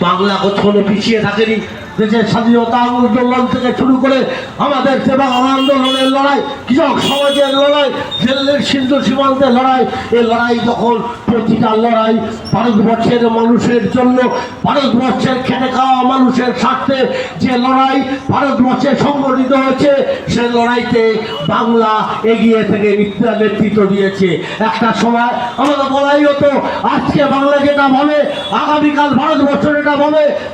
বাংলা কোথাও পিছিয়ে থাকেনি। দেশের স্বাধীনতা আন্দোলন থেকে শুরু করে আমাদের সেবা আন্দোলনের লড়াই, কৃষক সমাজের লড়াই দিল্লির সিন্ধু সীমান্তের লড়াই, এই লড়াই যখন প্রতিটা লড়াই, ভারতবর্ষের মানুষের জন্য, ভারতবর্ষের খেটে খাওয়া মানুষের স্বার্থে যে লড়াই ভারতবর্ষে সংগঠিত হয়েছে, সে লড়াইতে বাংলা এগিয়ে থেকে নেতৃত্ব দিয়েছে। একটা সময় আমাদের বলাই হতো, আজকে বাংলা যেটা বলে আগামীকাল ভারতবর্ষ যেটা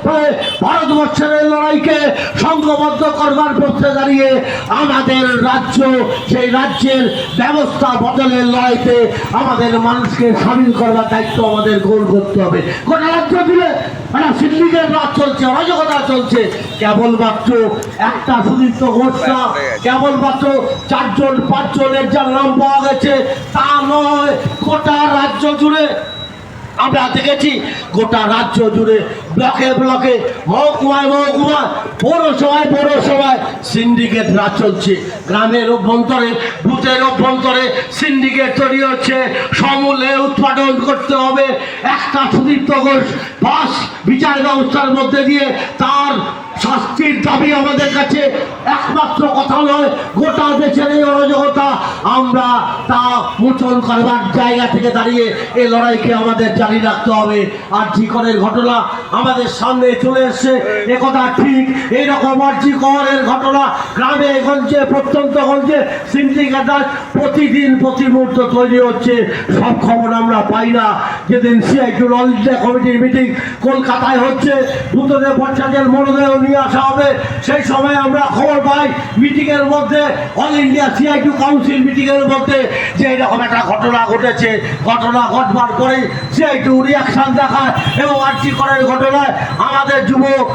তাই ভারতবর্ষের এই লড়াইকে সংঘবদ্ধ করবার পক্ষে দাঁড়িয়ে আমাদের রাজ্য, সেই রাজ্যের ব্যবস্থা বদলের লড়াইতে আমাদের মানুষকে সামিল করবার দায়িত্ব আমাদের গোল করতে হবে। গোটা রাজ্য জুড়ে একটা সিন্ডিকেট রাজ চলছে, অরাজকতা চলছে। কেবলমাত্র একটা সুদীপ্ত ঘোষ না কেবলমাত্র চারজন, পাঁচজনের যার নাম পাওয়া গেছে, তা নয়, গোটা রাজ্য জুড়ে আমরা দেখেছি গোটা রাজ্য জুড়ে ব্লকে ব্লকে মহকুমায় মহকুমায়, পৌরসভায় পৌরসভায় সিন্ডিকেট রাজ চলছে। গ্রামের অভ্যন্তরে, বুথের অভ্যন্তরে সিন্ডিকেট তৈরি হচ্ছে। সমূলে উৎপাদন করতে হবে। একটা সুদীপ্ত ঘোষ পাস বিচার ব্যবস্থার মধ্যে দিয়ে তার দাবি আমাদের কাছে একমাত্র কথা নয়, গোটা দেশের এই অরাজকতা। আমরা তা মোচন করবার জায়গা থেকে দাঁড়িয়ে এই লড়াইকে আমাদের জারি রাখতে হবে। আর জিকরের ঘটনা আমাদের সামনে চলে এসছে একথা ঠিক এইরকম আর জিকরের ঘটনা গ্রামে, গঞ্জে, প্রত্যন্ত গঞ্জে সিন্ডিকেটার প্রতিদিন প্রতি মুহূর্ত তৈরি হচ্ছে। সব খবর আমরা পাই না। যেদিন সিআইটুর অল ইন্ডিয়া কমিটির মিটিং কলকাতায় হচ্ছে, ভূতদের পঞ্চায়েতের মরদেহ নিয়ে আসা হবে, সেই সময় আমরা খবর পাই মিটিংয়ের মধ্যে, অল ইন্ডিয়া সিআইটু কাউন্সিল মিটিংয়ের মধ্যে যে এরকম একটা ঘটনা ঘটেছে। ঘটনা ঘটবার পরেই সিআইটু রিয়াকশন দেখায় এবং আর্জি করার ঘটনায় আমাদের যুবক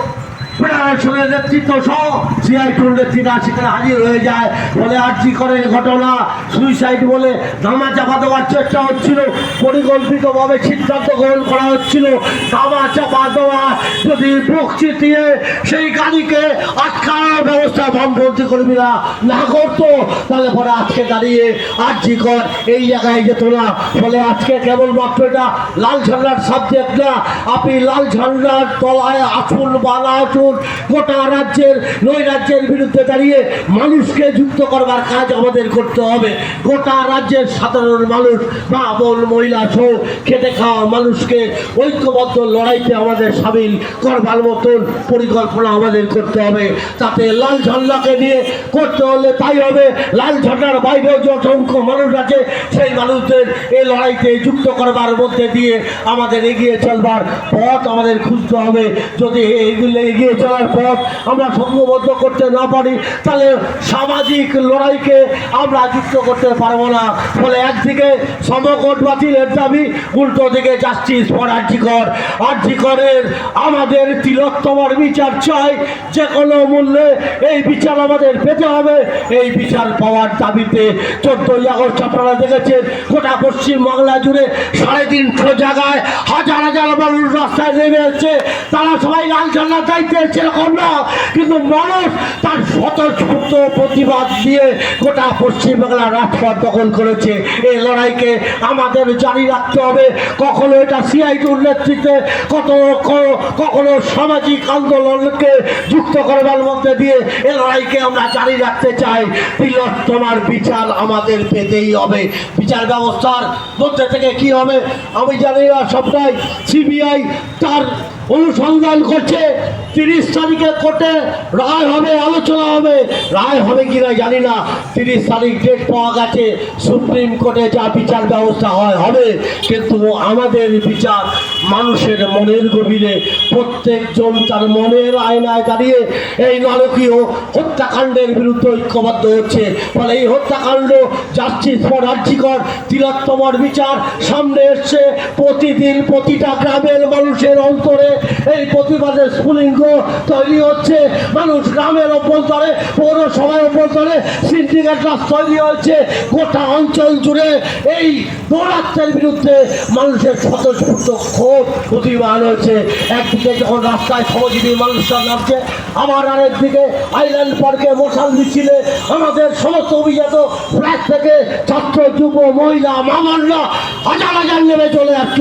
ফেডারেশনের নেতৃত্ব সহ সিআইটুর নেতৃত্ব সেখানে হাজির হয়ে যায়। বলে আর্জি করেন ঘটনা। সুইসাইড বলে ধামা চাপা দেওয়ার চেষ্টা হচ্ছিল। পরিকল্পিতভাবে সিদ্ধান্ত গ্রহণ করা হচ্ছিল। ধামা চাপা দেওয়া যদি বুক চিতিয়ে সেই গাড়িকে আটকানোর ব্যবস্থা বামপন্থী কর্মীরা না করতো, তাহলে পরে আজকে দাঁড়িয়ে আর্জি কর এই জায়গায় যেত না। ফলে আজকে কেবলমাত্র এটা লাল ঝান্ডার সাবজেক্ট না। আপনি লাল ঝান্ডার তলায় আসুন বা না আসুন গোটা রাজ্যের, নয় রাজ্যের বিরুদ্ধে দাঁড়িয়ে মানুষকে যুক্ত করবার কাজ আমাদের করতে হবে। গোটা রাজ্যের সাধারণ মানুষ, মা, বোন, মহিলা সহ খেটে খাওয়া মানুষকে ঐক্যবদ্ধ লড়াইতে আমাদের সামিল করবার মতন পরিকল্পনা আমাদের করতে হবে। তাতে লাল ঝান্ডাকে নিয়ে করতে হলে তাই হবে। লাল ঝান্ডার বাইরেও যে অসংখ্য মানুষ আছে, সেই মানুষদের এই লড়াইতে যুক্ত করবার মধ্যে দিয়ে আমাদের এগিয়ে চলবার পথ আমাদের খুঁজতে হবে। যদি এইগুলো এগিয়ে চলার পথ আমরা সংঘবদ্ধ করতে না পারি, তাহলে সামাজিক লড়াইকে আমরা যুক্ত করতে পারব না। ফলে একদিকে সমকট বাতিলের দাবি, উল্টো দিকে জাস্টিস ফর আর্জিকর আর্জিকরের আমাদের তিলোত্তমার বিচার চাই, যে কোনো মূল্যে এই বিচার আমাদের পেতে হবে। এই বিচার পাওয়ার দাবিতে চোদ্দই আগস্ট আপনারা দেখেছেন, গোটা পশ্চিম বাংলা জুড়ে সাড়ে তিনশো জায়গায় হাজার হাজার মানুষ রাস্তায় নেমে এসেছে। তারা সবাই লাল ঝান্ডা চাইতে সেরকম না, কিন্তু মানুষ তার স্বতঃস্ফূর্ত প্রতিবাদ দিয়ে গোটা পশ্চিমবাংলার রাজপথ দখল করেছে। এই লড়াইকে আমাদের জারি রাখতে হবে। কখনো এটা সিআইটুর নেতৃত্বে কত কখনো সামাজিক আন্দোলনকে যুক্ত করবার মধ্যে দিয়ে এই লড়াইকে আমরা জারি রাখতে চাই। তোমার বিচার আমাদের পেতেই হবে। বিচার ব্যবস্থার মধ্যে থেকে কি হবে? আমি জানি না, সবটাই সিবিআই তার অনুসন্ধান করছে। তিরিশ তারিখে কোর্টে রায় হবে, আলোচনা হবে। রায় হবে কিনা জানি না। তিরিশ তারিখ ডেট পাওয়া গেছে। সুপ্রিম কোর্টে যা বিচার ব্যবস্থা হয়, হবে। কিন্তু আমাদের বিচার মানুষের মনের গভীরে, প্রত্যেকজন তার মনের আয়নায় দাঁড়িয়ে এই নারকীয় হত্যাকাণ্ডের বিরুদ্ধে ঐক্যবদ্ধ হচ্ছে। ফলে এই হত্যাকাণ্ড জাস্টিস ফর রাজ্যিকর তিলোত্তমর বিচার সামনে এসছে। প্রতিদিন প্রতিটা গ্রামের মানুষের অন্তরে এই প্রতিবাদের স্ফুলিঙ্গ তৈরি হচ্ছে। মানুষ গ্রামের অভ্যন্তরে, পৌরসভার অভ্যন্তরে সিন্ডিকেট রাজ তৈরি হয়েছে। গোটা অঞ্চল জুড়ে এই দৌরাত্মের বিরুদ্ধে মানুষের স্বতঃস্ফূর্ত ক্ষোভ প্রতিবাদ হয়েছে। একদিকে যখন রাস্তায় শ্রমজীবী মানুষরা নামছে, আবার আরেকদিকে আইল্যান্ড পার্কে মশাল মিছিলে আমাদের সমস্ত অভিজাত ফ্ল্যাট থেকে ছাত্র, যুব, মহিলা মামানরা হাজার হাজার নেমে চলে যাচ্ছ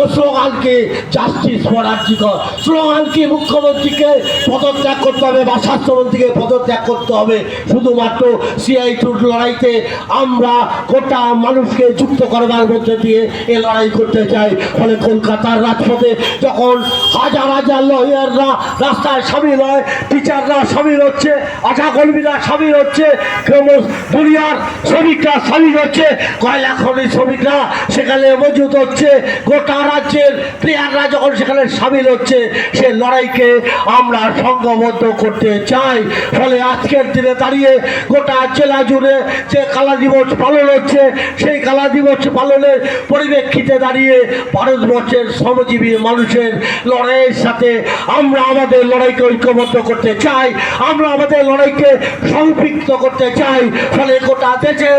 ও স্লোগানকে জাস্টিস ফর আর্জিকর স্লোগানকে মুখ্যমন্ত্রীকে পদত্যাগ করতে হবে বা স্বাস্থ্যমন্ত্রীকে পদত্যাগ করতে হবে। শুধুমাত্র সিআই টুর লড়াইতে আমরা গোটা মানুষকে যুক্ত করবার মধ্যে দিয়ে এ লড়াই করতে চাই। ফলে কলকাতার রাজপথে যখন হাজার হাজার লয়াররা রাস্তায় সামিল হয় টিচাররা সামিল হচ্ছে আশা কর্মীরা সামিল হচ্ছে দুনিয়ার শ্রমিকরা সামিল হচ্ছে, কয়লা খনি শ্রমিকরা সেখানে মজুদ হচ্ছে, গোটা রাজ্যের প্লেয়াররা যখন সেখানে সামিল হচ্ছে, সে লড়াইকে আমরা সংঘবদ্ধ করতে চাই। ফলে আজকের দিনে দাঁড়িয়ে গোটা জেলা জুড়ে যে কালা দিবস পালন হচ্ছে, সেই কালা দিবস পালনের পরিপ্রেক্ষিতে দাঁড়িয়ে ভারতবর্ষের শ্রমজীবী মানুষের লড়াইয়ের সাথে আমরা আমাদের লড়াইকে ঐক্যবদ্ধ করতে চাই। আমরা আমাদের লড়াইকে সম্পৃক্ত করতে চাই ফলে গোটা দেশে